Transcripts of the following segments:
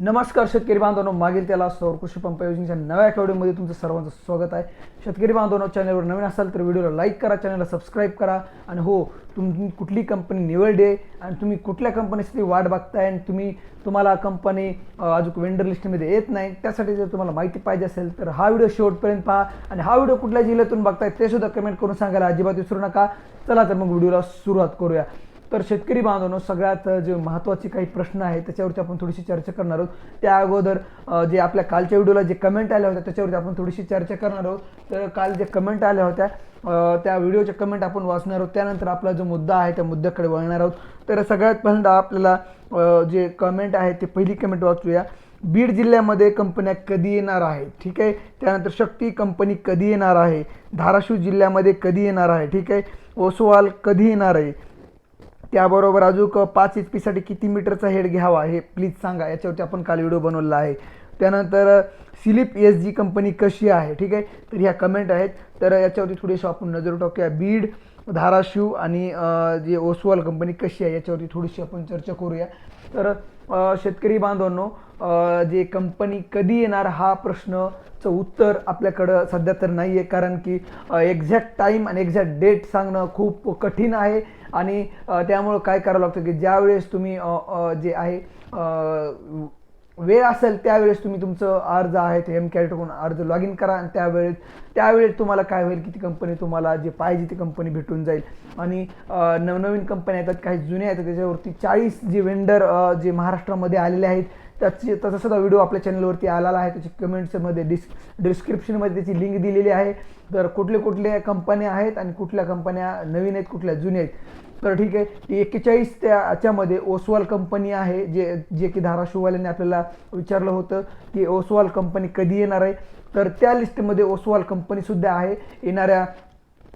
नमस्कार शेतकरी बांधवांनो मागील त्याला सौर कृषी पंप योजनेच्या नव्या आठवड्यामध्ये तुमचं सर्वांचं स्वागत आहे. शेतकरी बांधवांनो चॅनलवर नवीन असाल तर व्हिडिओला लाईक करा चॅनलला सबस्क्राईब करा आणि हो तुम्ही कुठली कंपनी निवडली आणि तुम्ही कुठल्या कंपनीची वाट बघताय आणि तुम्ही तुम्हाला कंपनी अजून वेंडर लिस्टमध्ये येत नाही त्यासाठी जर तुम्हाला माहिती पाहिजे असेल तर हा व्हिडिओ शेवटपर्यंत पहा आणि हा व्हिडिओ कुठल्या जिल्ह्यातून बघताय ते सुद्धा कमेंट करून सांगायला अजिबात विसरू नका. चला तर मग व्हिडिओला सुरुवात करूया. तर शेतकरी बांधवांनो सगळ्यात जे महत्त्वाचे काही प्रश्न आहेत त्याच्यावरती आपण थोडीशी चर्चा करणार आहोत. त्या अगोदर जे आपल्या कालच्या व्हिडिओला जे कमेंट आल्या होत्या त्याच्यावरती आपण थोडीशी चर्चा करणार आहोत. तर काल जे कमेंट आल्या होत्या त्या व्हिडिओच्या कमेंट आपण वाचणार आहोत. त्यानंतर आपला जो मुद्दा आहे त्या मुद्द्याकडे वळणार आहोत. तर सगळ्यात पहिल्यांदा आपल्याला जे कमेंट आहे ते पहिली कमेंट वाचूया. बीड जिल्ह्यामध्ये कंपन्या कधी येणार आहे ठीक आहे? त्यानंतर शक्ती कंपनी कधी येणार आहे? धाराशिव जिल्ह्यामध्ये कधी येणार आहे? ठीक आहे? ओसवाल कधी येणार आहे? त्याबरोबर अजून पाच एच पीसाठी किती मीटरचा हेड घ्यावा हे प्लीज सांगा. याच्यावरती आपण काल व्हिडिओ बनवलेला आहे. त्यानंतर सिलिप एस जी कंपनी कशी आहे? ठीक आहे? तर ह्या कमेंट आहेत. तर याच्यावरती थोडीशी आपण नजर टाकूया. बीड धाराशिव आणि जे ओसवाल कंपनी कशी आहे याच्यावरती थोडीशी आपण चर्चा करूया. तर शेतकरी बांधवांनो जे कंपनी कधी येणार हा प्रश्नचं उत्तर आपल्याकडं सध्या तर नाही आहे कारण की एक्झॅक्ट टाईम आणि एक्झॅक्ट डेट सांगणं खूप कठीण आहे. आणि त्यामुळं काय करावं लागतं की ज्यावेळेस तुम्ही जे आहे वेळ असेल त्यावेळेस तुम्ही तुमचं अर्ज आहे ते एम कॅरेट करून अर्ज लॉग इन करा आणि त्यावेळेस त्यावेळेस तुम्हाला काय होईल की ती कंपनी तुम्हाला जे पाहिजे ती कंपनी भेटून जाईल. आणि नवनवीन कंपन्या येतात काही जुन्या येतात त्याच्यावरती चाळीस जे वेंडर जे महाराष्ट्रामध्ये आलेले आहेत त्याची त्याचा सुद्धा व्हिडिओ आपल्या चॅनलवरती आलेला आहे. त्याची कमेंट्समध्ये डिस् डिस्क्रिप्शनमध्ये त्याची लिंक दिलेली आहे. तर कुठले कुठले कंपन्या आहेत आणि कुठल्या कंपन्या नवीन आहेत कुठल्या जुन्या आहेत तर ठीक आहे. ती एक्केचाळीस त्या याच्यामध्ये ओसवाल कंपनी आहे जे जे की धाराशिववाल्यांनी आपल्याला विचारलं होतं की ओसवाल कंपनी कधी येणार आहे? तर त्या लिस्टमध्ये ओसवाल कंपनीसुद्धा आहे. येणाऱ्या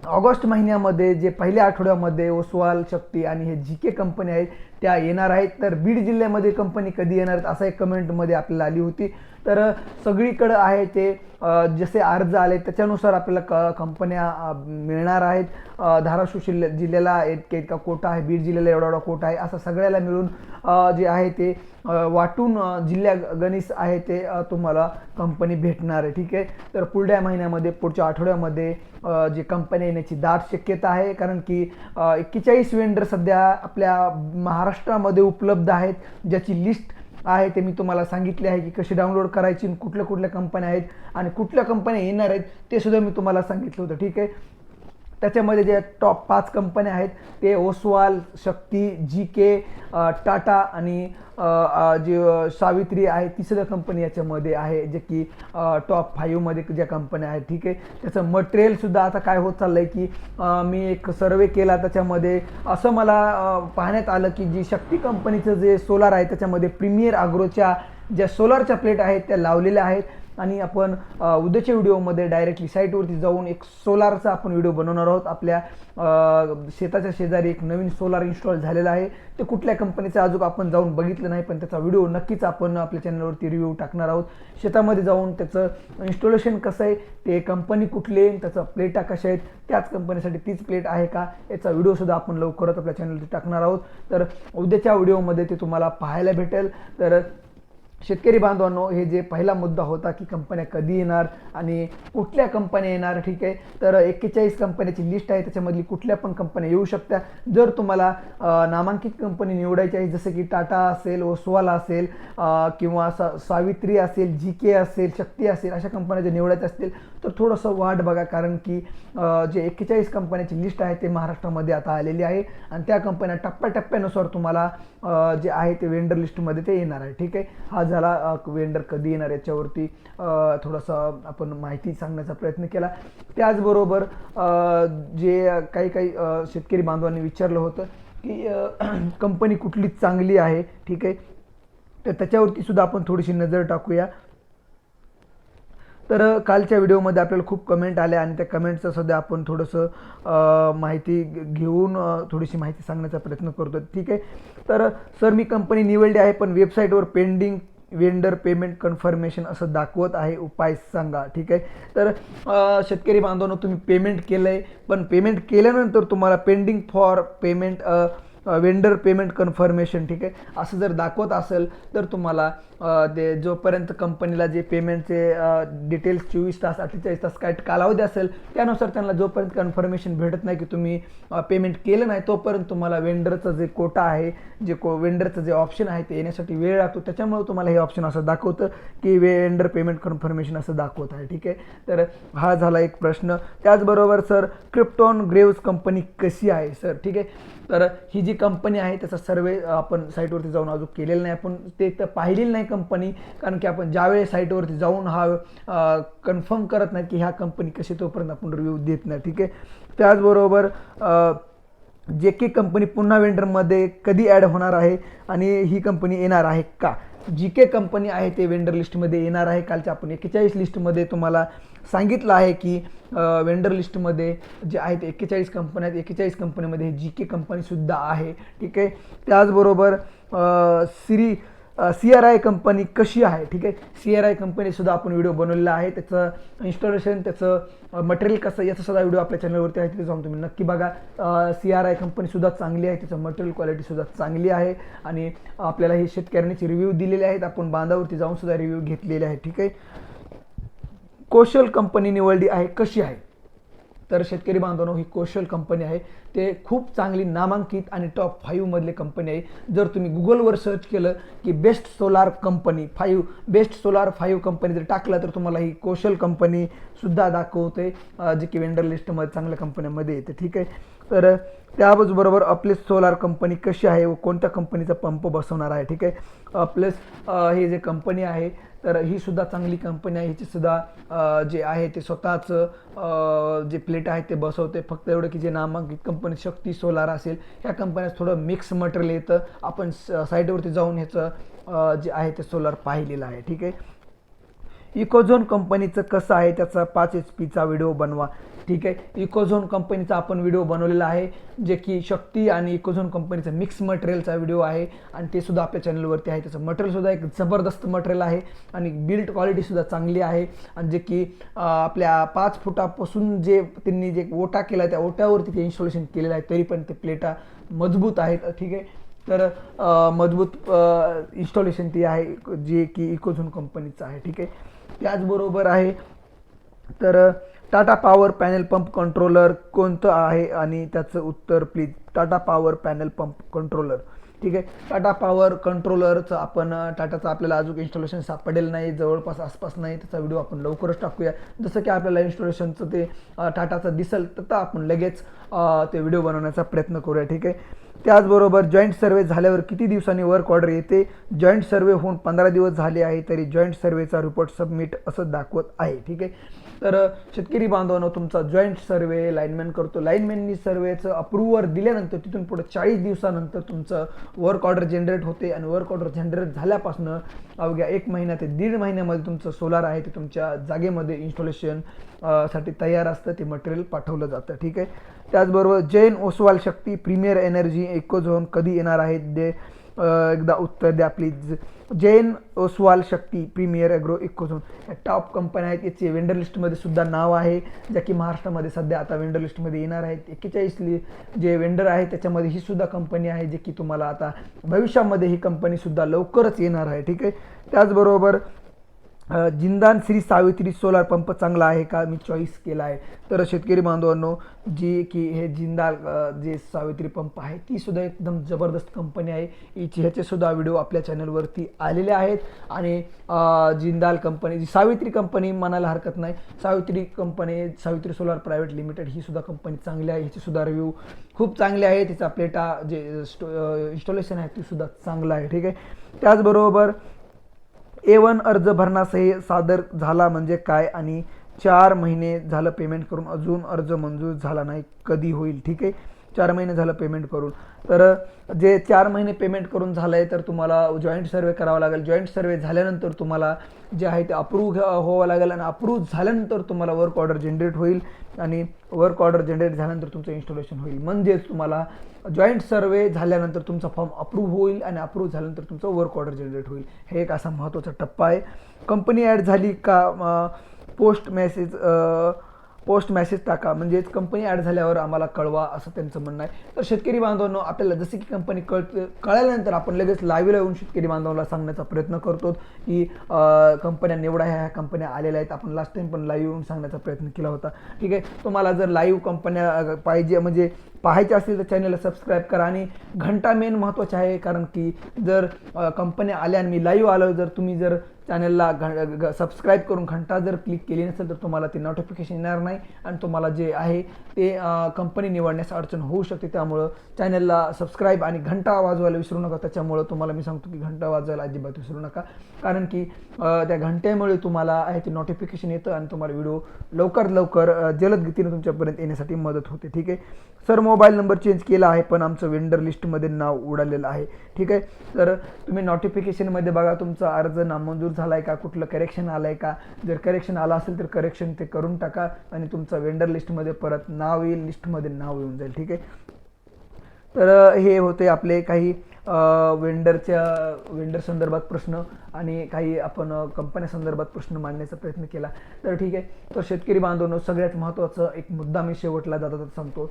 ऑगस्ट महिन्यामध्ये जे पहिल्या आठवड्यामध्ये ओसवाल शक्ती आणि हे जी के कंपनी आहेत त्या येणार आहेत. तर बीड जिल्ह्यामध्ये कंपनी कधी येणार आहेत असं एक कमेंटमध्ये आपल्याला आली होती. तर सगळीकडं आहे ते जसे अर्ज आले त्याच्यानुसार आपल्याला क कंपन्या मिळणार आहेत. धाराशिव जिल्ह्या जिल्ह्याला इतका इतका कोटा आहे बीड जिल्ह्याला एवढा एवढा कोटा आहे असं सगळ्याला मिळून जे आहे ते वाटून जिल्ह्या गणिस आहे ते तुम्हाला कंपनी भेटणार आहे ठीक आहे? तर पुढल्या महिन्यामध्ये पुढच्या आठवड्यामध्ये जी जे कंपनी येण्याची दाट शक्यता आहे कारण की एक्केचाळीस वेंडर सध्या आपल्या महाराष्ट्रामध्ये उपलब्ध आहेत ज्याची लिस्ट आहे ते मी तुम्हाला सांगितले आहे की कशी डाउनलोड करायची आणि कुठल्या कुठल्या कंपन्या आहेत आणि कुठल्या कंपन्या येणार आहेत ते सुद्धा मी तुम्हाला सांगितलं होतं. ठीक आहे? त्याच्यामध्ये जे टॉप पाच कंपन्या आहेत ते ओसवाल शक्ती जी के टाटा आणि जी सावित्री आहे तिसऱ्या कंपनी याच्यामध्ये आहे जे की टॉप फाईव्हमध्ये ज्या कंपन्या आहेत ठीक आहे? त्याचं मटेरियलसुद्धा आता काय होत चाललं आहे की मी एक सर्वे केला त्याच्यामध्ये. असं मला पाहण्यात आलं की जी शक्ती कंपनीचं जे सोलार आहे त्याच्यामध्ये प्रीमियर आग्रोच्या ज्या सोलारच्या प्लेट आहेत त्या लावलेल्या आहेत. आणि आपण उद्याच्या व्हिडिओमध्ये डायरेक्टली साईटवरती जाऊन एक सोलारचा आपण व्हिडिओ बनवणार आहोत. आपल्या शेताच्या शेजारी एक नवीन सोलार इन्स्टॉल झालेला आहे. ते कुठल्या कंपनीचं अजून आपण जाऊन बघितलं नाही पण त्याचा व्हिडिओ नक्कीच आपण आपल्या चॅनलवरती रिव्ह्यू टाकणार आहोत. शेतामध्ये जाऊन त्याचं इन्स्टॉलेशन कसं आहे ते कंपनी कुठले त्याचं त्याचा प्लेटा कशा आहेत त्याच कंपनीसाठी तीच प्लेट आहे का याचा व्हिडिओसुद्धा आपण लवकरच आपल्या चॅनलवरती टाकणार आहोत. तर उद्याच्या व्हिडिओमध्ये ते तुम्हाला पाहायला भेटेल. तर शेतकरी बांधवांनो हे जे पहिला मुद्दा होता की कंपन्या कधी येणार आणि कुठल्या कंपन्या येणार ठीक आहे? तर एक्केचाळीस कंपन्याची लिस्ट आहे त्याच्यामधली कुठल्या पण कंपन्या येऊ शकत्या. जर तुम्हाला नामांकित कंपनी निवडायची आहे जसं की टाटा असेल ओसवाला असेल किंवा सा सावित्री असेल जी के असेल शक्ती असेल अशा कंपन्या जर निवडायच्या असतील तर थोडंसं वाट बघा कारण की जे एक्केचाळीस कंपन्याची लिस्ट आहे ते महाराष्ट्रामध्ये आता आलेली आहे. आणि त्या कंपन्या टप्प्याटप्प्यानुसार तुम्हाला जे आहे ते वेंडर लिस्टमध्ये ते येणार आहे. ठीक आहे? हा झाला वेंडर कधी येणार याच्यावरती थोडंसं आपण माहिती सांगण्याचा प्रयत्न केला. त्याचबरोबर जे काही काही शेतकरी बांधवांनी विचारलं होतं की कंपनी कुठली चांगली आहे. ठीक आहे? तर त्याच्यावरती सुद्धा आपण थोडीशी नजर टाकूया. तर कालच्या व्हिडिओमध्ये आपल्याला खूप कमेंट आल्या आणि त्या कमेंटचं सध्या आपण थोडंसं माहिती घेऊन थोडीशी माहिती सांगण्याचा प्रयत्न करतो ठीक आहे? तर सर मी कंपनी निवडली आहे पण वेबसाईटवर पेंडिंग वेंडर पेमेंट कन्फर्मेशन असं दाखवत आहे. उपाय सांगा. ठीक आहे? तर शेतकरी बांधवांनो तुम्ही पेमेंट केलं आहे पण पेमेंट केल्यानंतर तुम्हाला pending for payment vendor payment confirmation ठीक आहे? असं जर दाखवत असेल तर तुम्हाला ते जोपर्यंत कंपनीला जे पेमेंटचे डिटेल्स चोवीस तास अठ्ठेचाळीस तास काय कालावधी असेल त्यानुसार त्यांना जोपर्यंत कन्फर्मेशन भेटत नाही की तुम्ही पेमेंट केलं नाही तोपर्यंत तुम्हाला वेंडरचं जे कोटा आहे जे को वेंडरचं जे ऑप्शन आहे ते येण्यासाठी वेळ लागतो. त्याच्यामुळे तुम्हाला हे ऑप्शन असं दाखवतं की वेंडर पेमेंट कन्फर्मेशन असं दाखवत आहे ठीक आहे? तर हा झाला एक प्रश्न. त्याचबरोबर सर क्रिप्टॉन ग्रेव्स कंपनी कशी आहे सर? ठीक आहे? तर ही जी कंपनी आहे त्याचा सर्वे आपण साईटवरती जाऊन अजून केलेला नाही. आपण ते तर पाहिलेली नाही कंपनी कारण की आपण ज्यावेळेस साईटवरती जाऊन हा कन्फर्म करत नाही की ह्या कंपनी कशी तोपर्यंत आपण रिव्ह्यू देत नाही. ठीक आहे? त्याचबरोबर जे की कंपनी पुन्हा वेंडरमध्ये कधी ॲड होणार आहे आणि ही कंपनी येणार आहे का? जी के कंपनी आहे ते वेंडर लिस्टमध्ये येणार आहे. कालच्या आपण एक्केचाळीस लिस्टमध्ये तुम्हाला सांगितलं आहे की वेंडर लिस्टमध्ये जे आहेत एक्केचाळीस कंपन्या आहेत एक्केचाळीस कंपनीमध्ये जी के कंपनीसुद्धा आहे. ठीक आहे? त्याचबरोबर सिरी सी आर आय कंपनी कशी आहे? ठीक आहे? सी आर आय कंपनीसुद्धा आपण व्हिडिओ बनवलेला आहे. त्याचं इन्स्टॉलेशन त्याचं मटेरियल कसं याचा सुद्धा व्हिडिओ आपल्या चॅनलवरती आहे. तिथे जाऊन तुम्ही नक्की बघा. सी आर आय कंपनीसुद्धा चांगली आहे. त्याचं मटेरियल क्वालिटीसुद्धा चांगली आहे. आणि आपल्याला हे शेतकऱ्यांचे रिव्ह्यू दिलेले आहेत. आपण बांधावरती जाऊन सुद्धा रिव्ह्यू घेतलेले आहे ठीक आहे? कौशल कंपनी निवडली आहे कशी आहे? तर शेतकरी बांधवांनो ही कौशल कंपनी आहे. ते खूप चांगली नामांकित आणि टॉप फाईव्हमधली कंपनी आहे. जर तुम्ही गुगलवर सर्च केलं की best solar company five best solar five company जर टाकलं तर तुम्हाला ही कौशल कंपनीसुद्धा दाखवते. जे की वेंडर लिस्टमध्ये चांगल्या कंपन्यांमध्ये येते. ठीक आहे? तर त्याचबरोबर अपलेस सोलार कंपनी कशी आहे व कोणत्या कंपनीचा पंप बसवणार आहे? ठीक आहे? प्लस ही जे कंपनी आहे तर ही सुद्धा चांगली कंपनी आहे. हिची सुद्धा जे आहे ते स्वतःचं जे प्लेट आहे ते बसवते. फक्त एवढं की जे नामांकित कंपनी शक्ती सोलार असेल ह्या कंपन्यात थोडं मिक्स मटेरियल येतं. आपण साईटवरती जाऊन ह्याचं जे आहे ते सोलार पाहिलेलं आहे. ठीक आहे? इकोझोन कंपनीचं कसं आहे? त्याचा पाच एच पीचा व्हिडिओ बनवा. ठीक आहे. इकोझोन कंपनीचा आपण व्हिडिओ बनवलेला आहे जे की शक्ती आणि इकोझोन कंपनीचा मिक्स मटेरियलचा व्हिडिओ आहे आणि ते सुद्धा आपल्या चॅनलवरती आहे. त्याचं मटेरियलसुद्धा एक जबरदस्त मटेरियल आहे आणि बिल्ट क्वालिटीसुद्धा चांगली आहे. आणि जे की आपल्या पाच फुटापासून जे त्यांनी जे ओटा केला त्या ओट्यावरती ते इन्स्टॉलेशन केलेलं आहे तरी पण ते प्लेटा मजबूत आहेत ठीक आहे. तर मजबूत इन्स्टॉलेशन ती आहे जे की इकोझोन कंपनीचं आहे ठीक आहे. त्याचबरोबर आहे तर Tata power panel pump controller कोणतं आहे आणि त्याचं उत्तर please Tata power panel pump controller. ठीक आहे? टाटा पॉवर कंट्रोलरचं आपण टाटाचं आपल्याला अजून इन्स्टॉलेशन सापडेल नाही जवळपास आसपास नाही त्याचा व्हिडिओ आपण लवकरच टाकूया. जसं की आपल्याला इन्स्टॉलेशनचं ते टाटाचं दिसेल तर आपण लगेच ते व्हिडिओ बनवण्याचा प्रयत्न करूया. ठीक आहे? त्याचबरोबर जॉईंट सर्वे झाल्यावर किती दिवसांनी वर्क ऑर्डर येते? जॉईंट सर्वे होऊन पंधरा दिवस झाले आहे तरी जॉईंट सर्वेचा रिपोर्ट सबमिट असं दाखवत आहे ठीक आहे? तर शेतकरी बांधवांनो तुमचा जॉईंट सर्वे लाईनमॅन करतो. लाईनमॅननी सर्वेचं अप्रूव्हर दिल्यानंतर तिथून पुढे चाळीस दिवसानंतर तुमचं वर्क ऑर्डर जनरेट होते आणि वर्क ऑर्डर जनरेट झाल्यापासून अवघ्या एक महिना ते दीड महिन्यामध्ये तुमचं सोलार आहे ते तुमच्या जागेमध्ये इन्स्टॉलेशनसाठी तयार असतं ते मटेरियल पाठवलं जातं ठीक आहे? त्याचबरोबर Jain Oswal Shakti Premier energy Ecozone कधी येणार आहेत दे एकदा उत्तर द्या please. Jain Oswal Shakti Premier agro Ecozone या टॉप कंपन्या आहेत याचे वेंडर लिस्टमध्ये सुद्धा नाव आहे ज्या की महाराष्ट्रामध्ये सध्या आता वेंडर लिस्टमध्ये येणार आहेत. एक्केचाळीस लि जे वेंडर आहे त्याच्यामध्ये ही सुद्धा कंपनी आहे जे की तुम्हाला आता भविष्यामध्ये ही कंपनीसुद्धा लवकरच येणार आहे ठीक आहे? त्याचबरोबर जिंदान श्री सावित्री सोलार पंप चांगला आहे का? मी चॉईस केला आहे. तर शेतकरी बांधवांनो जी की हे जिंदाल जे सावित्री पंप आहे ती सुद्धा एकदम जबरदस्त कंपनी आहे. हिचे ह्याचे सुद्धा व्हिडिओ आपल्या चॅनलवरती आलेले आहेत. आणि जिंदाल कंपनी जी सावित्री कंपनी म्हणायला हरकत नाही. Savitri company Savitri solar private limited ही सुद्धा कंपनी चांगली आहे. ह्याचेसुद्धा रिव्ह्यू खूप चांगले आहे तिचा प्लेटा जे स्टो इन्स्टॉलेशन आहे ते सुद्धा चांगलं आहे. ठीक आहे? त्याचबरोबर ए वन अर्ज भरण्यासही सादर झाला म्हणजे काय आणि चार महिने झालं पेमेंट करून अजून अर्ज मंजूर झाला नाही कधी होईल? ठीक आहे? चार महिने झालं पेमेंट करून. तर जे चार महिने पेमेंट करून झालं आहे तर तुम्हाला जॉईंट सर्वे करावा लागेल. जॉईंट सर्वे झाल्यानंतर तुम्हाला जे आहे ते अप्रूव्ह व्हावं लागेल आणि अप्रूव्ह झाल्यानंतर तुम्हाला वर्क ऑर्डर जनरेट होईल आणि वर्क ऑर्डर जनरेट झाल्यानंतर तुमचं इन्स्टॉलेशन होईल. म्हणजेच तुम्हाला जॉईंट सर्वे झाल्यानंतर तुमचा फॉर्म अप्रूव्ह होईल आणि अप्रूव्ह झाल्यानंतर तुमचं वर्क ऑर्डर जनरेट होईल. हे एक असा महत्त्वाचा टप्पा आहे. कंपनी ॲड झाली का पोस्ट मेसेज पोस्ट मेसेज टाका. म्हणजेच कंपनी ॲड झाल्यावर आम्हाला कळवा असं त्यांचं म्हणणं आहे. तर शेतकरी बांधवांनो आपल्याला जसे की कंपनी कळते कळल्यानंतर आपण लगेच लाईव्हला येऊन शेतकरी बांधवांना सांगण्याचा प्रयत्न करतो की कंपन्या निवडा ह्या ह्या कंपन्या आलेल्या आहेत. आपण लास्ट टाइम पण लाईव्ह येऊन सांगण्याचा प्रयत्न केला होता. ठीक आहे? तुम्हाला जर लाईव्ह कंपन्या पाहिजे म्हणजे पाहायचे असतील तर चॅनलला सबस्क्राईब करा आणि घंटा मेन महत्त्वाचे आहे. कारण की जर कंपन्या आल्या आणि मी लाईव्ह आलो जर तुम्ही जर चॅनलला घ सबस्क्राईब करून घंटा जर क्लिक केली नसेल तर तुम्हाला ते नोटिफिकेशन येणार नाही आणि तुम्हाला जे आहे ते कंपनी निवडण्यास अडचण होऊ शकते. त्यामुळं चॅनलला सबस्क्राईब आणि घंटा वाजवायला विसरू नका. त्याच्यामुळं तुम्हाला मी सांगतो की घंटा वाजवायला अजिबात विसरू नका. कारण की त्या घंट्यामुळे तुम्हाला आहे ते नोटिफिकेशन येतं आणि तुम्हाला व्हिडिओ लवकरात लवकर जलद गतीने तुमच्यापर्यंत येण्यासाठी मदत होते. ठीक आहे? सर मोबाईल नंबर चेंज केला आहे पण आमचं वेंडर लिस्टमध्ये नाव उडालेलं आहे. ठीक आहे? तर तुम्ही नोटिफिकेशनमध्ये बघा तुमचा अर्ज नामंजूर झाला आहे का? कुठलं करेक्शन आलं आहे का? जर करेक्शन आलं असेल तर करेक्शन ते करून टाका आणि तुमचं वेंडर लिस्टमध्ये परत नाव येईल लिस्टमध्ये नाव येऊन जाईल ठीक आहे? तर हे होते आपले काही वेंडरच्या वेंडर संदर्भात प्रश्न आणि काही आपण कंपन्या संदर्भात प्रश्न मांडण्याचा प्रयत्न केला. तर ठीक आहे. तर शेतकरी बांधवांनो सगळ्यात महत्त्वाचं एक मुद्दा मी शेवटला जाता सांगतो.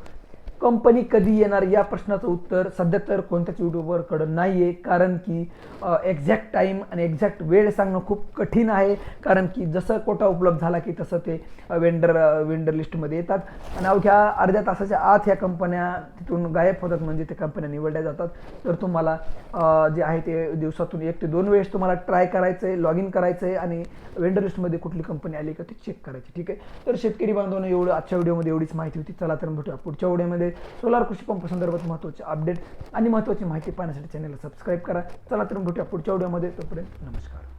कंपनी कधी येणार या प्रश्नाचं उत्तर सध्या तर कोणत्याच युट्यूबरकडं नाही आहे कारण की एक्झॅक्ट टाईम आणि एक्झॅक्ट वेळ सांगणं खूप कठीण आहे. कारण की जसं कोटा उपलब्ध झाला की तसं ते वेंडर वेंडर लिस्टमध्ये येतात. आणि अवघ्या अर्ध्या तासाच्या आत ह्या कंपन्या तिथून गायब होतात. म्हणजे त्या कंपन्या निवडल्या जातात. तर तुम्हाला जे आहे ते दिवसातून एक ते दोन वेळेस तुम्हाला ट्राय करायचं आहे लॉग इन करायचं आहे आणि वेंडर लिस्टमध्ये कुठली कंपनी आली का ते चेक करायची. ठीक आहे? तर शेतकरी बांधवांना एवढं आजच्या व्हिडिओमध्ये एवढीच माहिती होती. चला तर भेटूया पुढच्या व्हिडिओमध्ये. सोलार कृषी पंप संदर्भात महत्त्वाचे अपडेट आणि महत्त्वाची माहिती पाहण्यासाठी चॅनलला सबस्क्राईब करा. चला तर भेटूया पुढच्या व्हिडिओमध्ये तोपर्यंत नमस्कार.